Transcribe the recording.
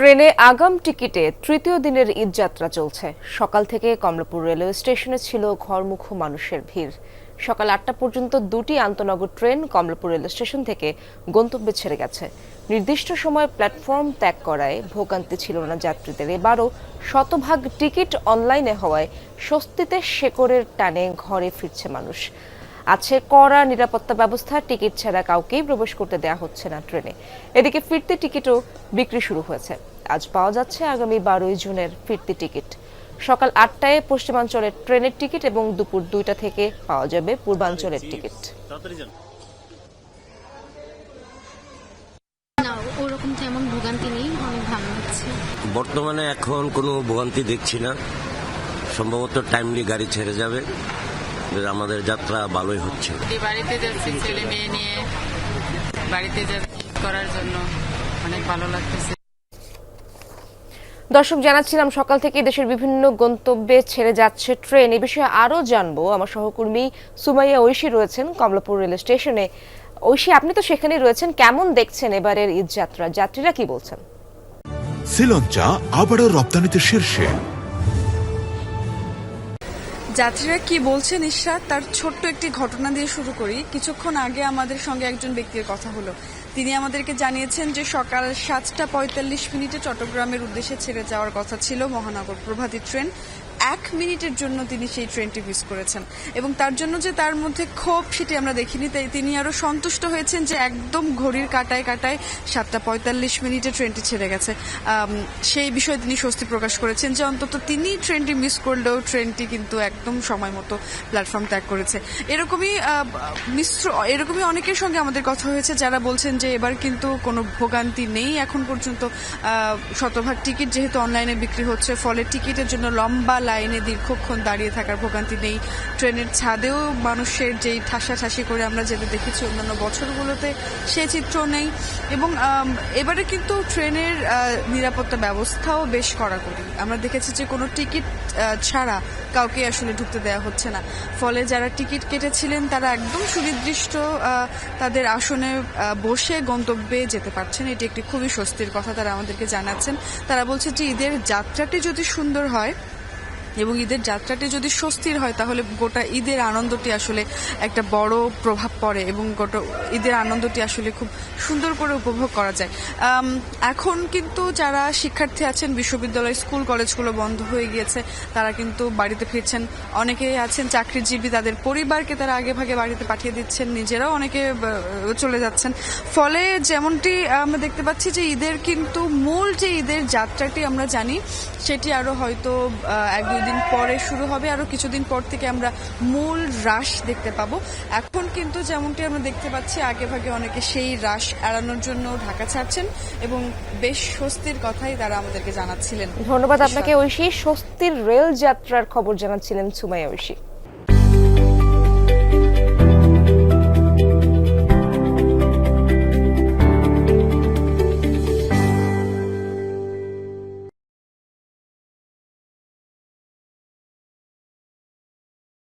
ট্রেনে আগাম টিকিটে তৃতীয় দিনের ঈদযাত্রা চলছে। সকাল থেকে কমলাপুর রেলওয়ে স্টেশনে ছিল ঘরমুখ মানুষের ভিড়। সকাল আটটা পর্যন্ত দুটি আন্তনগর ট্রেন কমলাপুর রেল স্টেশন থেকে গন্তব্যে ছেড়ে গেছে। নির্দিষ্ট সময়ে প্ল্যাটফর্ম ত্যাগ করায় ভোগান্তি ছিল না যাত্রীদের। এবারও শতভাগ টিকিট অনলাইনে হওয়ায় স্বস্তিতে শেকড়ের টানে ঘরে ফিরছে মানুষ। আছে কড়া নিরাপত্তা ব্যবস্থা টিকিট ছাড়া কাউকেই প্রবেশ করতে দেওয়া হচ্ছে না ট্রেনে। এদিকে ফিরতি টিকিটও বিক্রি শুরু হয়েছে। আজ পাওয়া যাচ্ছে আগামী বারোই জুনের ফিরতি টিকিট। সকাল আটটায় পশ্চিমাঞ্চলের ট্রেনের টিকিট এবং দুপুর দুইটা থেকে পাওয়া যাবে পূর্বাঞ্চলের টিকিট। না ওরকম তেমন ভোগান্তি নেই অনেক ভালো হচ্ছে বর্তমানে এখন কোনো ভোগান্তি দেখছি না। সম্ভবত টাইমলি গাড়ি ছেড়ে যাবে। আমাদের যাত্রা ভালোই হচ্ছে। বাড়িতে যাচ্ছি ছেলে মেয়ে নিয়ে বাড়িতে যাচ্ছি করার জন্য অনেক ভালো লাগতেছে। দর্শক জানাচ্ছিলাম সকাল থেকে দেশের বিভিন্ন গন্তব্যে ছেড়ে যাচ্ছে ট্রেন। এ বিষয়ে আরও জানব। আমার সহকর্মী সুমাইয়া ঐশী রয়েছেন কমলাপুর রেল স্টেশনে। ঐশী আপনি তো সেখানেই রয়েছেন। কেমন দেখছেন এবারের ঈদ যাত্রা? যাত্রীরা কি বলছেন? শ্রীলঞ্চা আবারও রপ্তানিতে শীর্ষে। যাত্রীরা কি বলছেন ইশরাত তার ছোট্ট একটি ঘটনা দিয়ে শুরু করি। কিছুক্ষণ আগে আমাদের সঙ্গে একজন ব্যক্তির কথা হলো। তিনি আমাদেরকে জানিয়েছেন যে সকাল সাতটা পঁয়তাল্লিশ মিনিটে চট্টগ্রামের উদ্দেশ্যে ছেড়ে যাওয়ার কথা ছিল মহানগর প্রভাতী ট্রেন। এক মিনিটের জন্য তিনি সেই ট্রেনটি মিস করেছেন। এবং তার জন্য যে তার মধ্যে ক্ষোভ সেটি আমরা দেখিনি। তাই তিনি আরও সন্তুষ্ট হয়েছেন যে একদম ঘড়ির কাটায় কাটায় সাতটা পঁয়তাল্লিশ মিনিটে ট্রেনটি ছেড়ে গেছে। সেই বিষয়ে তিনি স্বস্তি প্রকাশ করেছেন যে অন্তত তিনি ট্রেনটি মিস করলেও ট্রেনটি কিন্তু একদম সময় মতো প্ল্যাটফর্ম ত্যাগ করেছে। এরকমই মিশ্র, এরকমই অনেকের সঙ্গে আমাদের কথা হয়েছে যারা বলছেন যে এবার কিন্তু কোনো ভোগান্তি নেই এখন পর্যন্ত। শতভাগ টিকিট যেহেতু অনলাইনে বিক্রি হচ্ছে, ফলে টিকিটের জন্য লম্বা লাইনে দীর্ঘক্ষণ দাঁড়িয়ে থাকার ভোগান্তি নেই। ট্রেনের ছাদেও মানুষের যেই ঠাসাঠাসি করে আমরা যেটা দেখেছি অন্যান্য বছরগুলোতে, সে চিত্র নেই। এবং এবারে কিন্তু ট্রেনের নিরাপত্তা ব্যবস্থাও বেশ কড়াকড়ি। আমরা দেখেছি যে কোনো টিকিট ছাড়া কাউকে আসলে ঢুকতে দেওয়া হচ্ছে না। ফলে যারা টিকিট কেটেছিলেন, তারা একদম সুনির্দিষ্ট তাদের আসনে বসে গন্তব্যে যেতে পারছেন। এটি একটি খুবই স্বস্তির কথা তারা আমাদেরকে জানাচ্ছেন। তারা বলছে যে, ঈদের যাত্রাটি যদি সুন্দর হয় এবং ঈদের যাত্রাটি যদি স্বস্তির হয়, তাহলে গোটা ঈদের আনন্দটি আসলে একটা বড় প্রভাব পড়ে এবং গোটা ঈদের আনন্দটি আসলে খুব সুন্দর করে উপভোগ করা যায়। এখন কিন্তু যারা শিক্ষার্থী আছেন, বিশ্ববিদ্যালয়, স্কুল, কলেজগুলো বন্ধ হয়ে গিয়েছে, তারা কিন্তু বাড়িতে ফিরছেন। অনেকেই আছেন চাকরিজীবী, তাদের পরিবারকে তারা আগে ভাগে বাড়িতে পাঠিয়ে দিচ্ছেন, নিজেরাও অনেকে চলে যাচ্ছেন। ফলে যেমনটি আমরা দেখতে পাচ্ছি যে, ঈদের কিন্তু মূল যে ঈদের যাত্রাটি আমরা জানি, সেটি আরও হয়তো এক দুই দিন পরে শুরু হবে আরও কিছুদিন পর থেকে আমরা মূল রাশ দেখতে পাবো। এখন কিন্তু যেমনটি আমরা দেখতে পাচ্ছি, আগে ভাগে অনেকে সেই রাশ এড়ানোর জন্য ঢাকা ছাড়ছেন এবং বেশ স্বস্তির কথাই তারা আমাদেরকে জানাচ্ছিলেন। ধন্যবাদ আপনাকে। ঐশী স্বস্তির রেল যাত্রার খবর জানাচ্ছিলেন সুমাইয়া ঐশী।